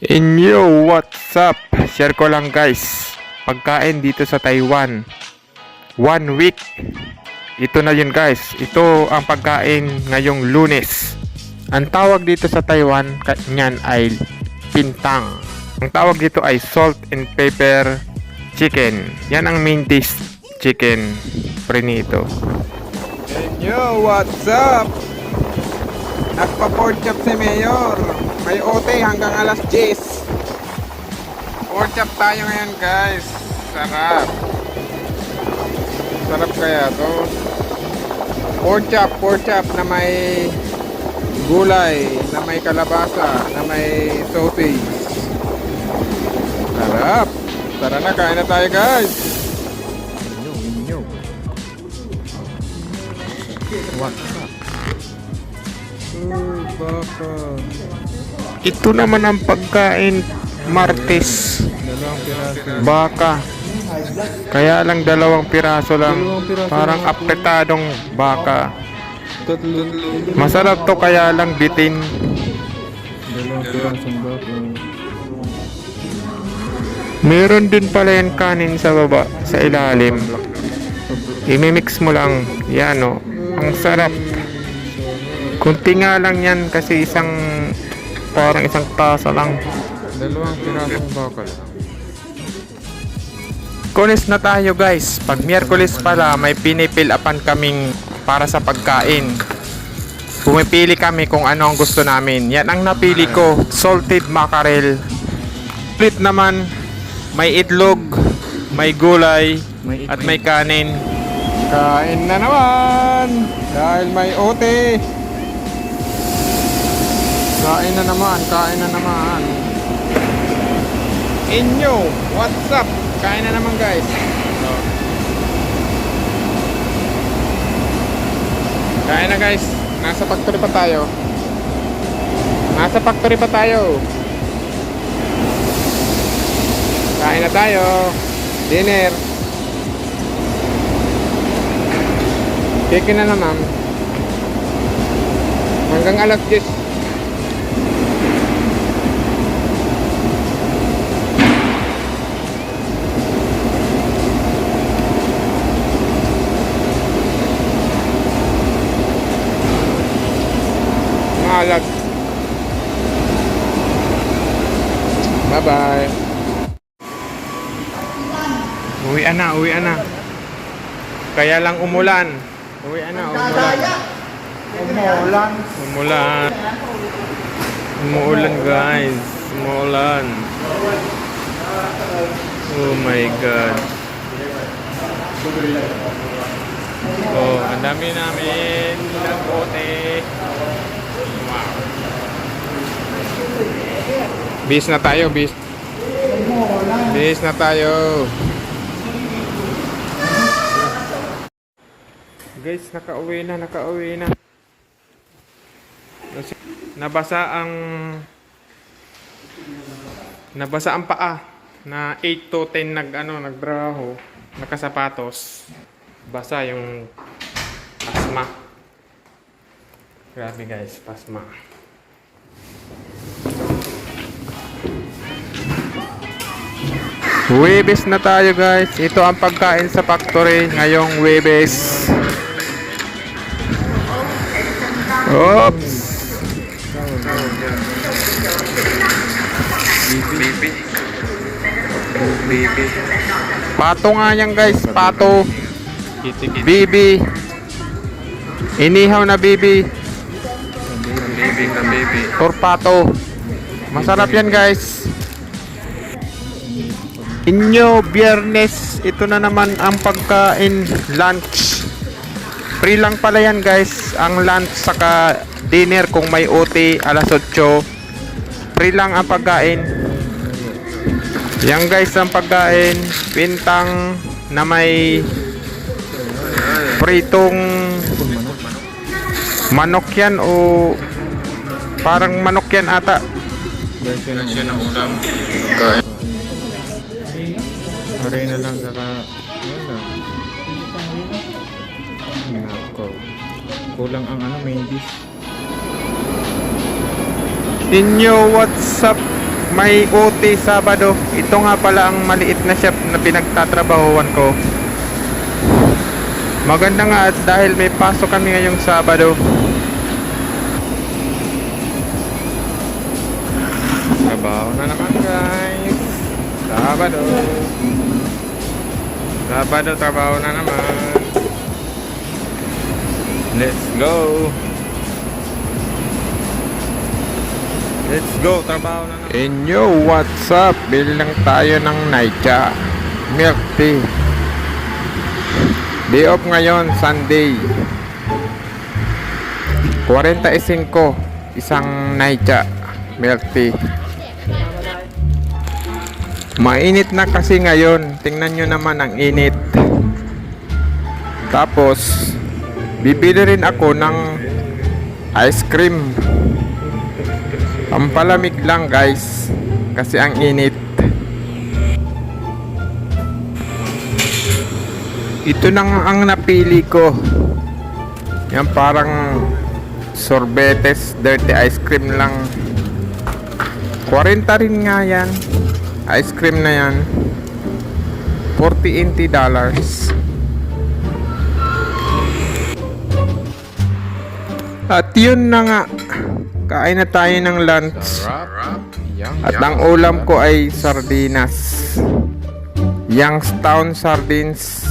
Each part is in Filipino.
Inyo, what's up? Share ko lang guys. Pagkain dito sa Taiwan. One week. Ito na yun guys. Ito ang pagkain ngayong lunes. Ang tawag dito sa Taiwan ka- niyan ay pintang. Ang tawag dito ay salt and pepper chicken. Yan ang main dish chicken prenito. Yo, what's up? Nagpa-pork chop si Mayor. May OT hanggang alas 10. Pork chop tayo ngayon, guys. Sarap. Sarap kaya to. Pork chop, pork chop na may gulay, na may kalabasa, na may sausage. Sarap. Tara na, kain na tayo, guys. What's up? Oh, baka. Ito naman ang pagkain Martes. Piraso. Baka. Kaya lang dalawang piraso lang. Piraso Parang lang. baka. Masarap to kaya lang bitin. Dalawang pirasong baka. Meron din pala yan kanin sa baba, sa ilalim. Imimix mo lang. Yan o. Ang sarap. Kunti nga lang yan kasi isang parang isang tasa lang. Dalawang pirasong baka lang. Kunis na tayo guys. Pag Miyerkules pala, may pinipil upan kaming para sa pagkain. Pumipili kami kung ano ang gusto namin. Yan ang napili ko. Salted mackerel. Split naman. May itlog, may gulay, May at may kanin. Kain na naman! Dahil may OT. Kain na naman, kain na naman. Inyo, what's up? Kain na naman guys. Kain na guys. Nasa factory pa tayo. Nasa factory pa tayo. Kain na tayo. Dinner. Chicken na naman. Hanggang alas 10. Malag. Bye-bye. Uwi na, uwi na. Kaya lang umulan. Uwi na, umulan. Umulan. Umulan. Umuulan guys. Umuulan. Oh my god. Oh, ang dami namin ng bote. Bis na tayo, bis. Bis na tayo. Guys, nakauwi na, nakauwi na. Nabasa ang nabasa ang paa na 8 to 10 nag ano nagdraho nakasapatos basa yung pasma grabe guys pasma Webes na tayo guys. Ito ang pagkain sa factory ngayong Webes. Oops. Baby. Baby. Pato nga yan guys, pato. Bibi. Inihaw na bibi. Bibi ka baby. Or pato. Masarap yan guys. Inyo, biyernes, ito na naman ang pagkain lunch. Free lang pala yan guys, ang lunch saka dinner kung may OT alas 8. Free lang ang pagkain. Yan guys ang pagkain, pintang na may pritong manok yan o parang manok yan ata. Version ng ulam. Aray na lang saka wala. Nako. Kulang ang ano main dish. Inyo, what's up? may OT Sabado. Ito nga pala ang maliit na shop na pinagtatrabahuan ko. Maganda nga at dahil may pasok kami ngayong Sabado. Trabaho na naman guys. Sabado. Sabado, trabaho na naman. Let's go. Let's go, trabaho na naman. Inyo, what's up? Bili lang tayo ng Naicha. Milk tea. Day off ngayon, Sunday. 45, isang Naicha. Milk tea. Mainit na kasi ngayon. Tingnan nyo naman ang init. Tapos, bibili rin ako ng ice cream. Pampalamig lang guys. Kasi ang init. Ito na ang napili ko. Yan parang sorbetes, dirty ice cream lang. 40 rin nga yan. Ice cream na yan. 40 dollars. At yun na nga. Kain na tayo ng lunch. At ang ulam ko ay sardinas. Youngstown sardines.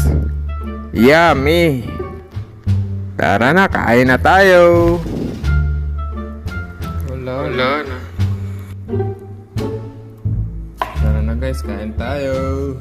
Yummy! Tara na, kain na tayo! Wala, wala na. Guys, kain tayo.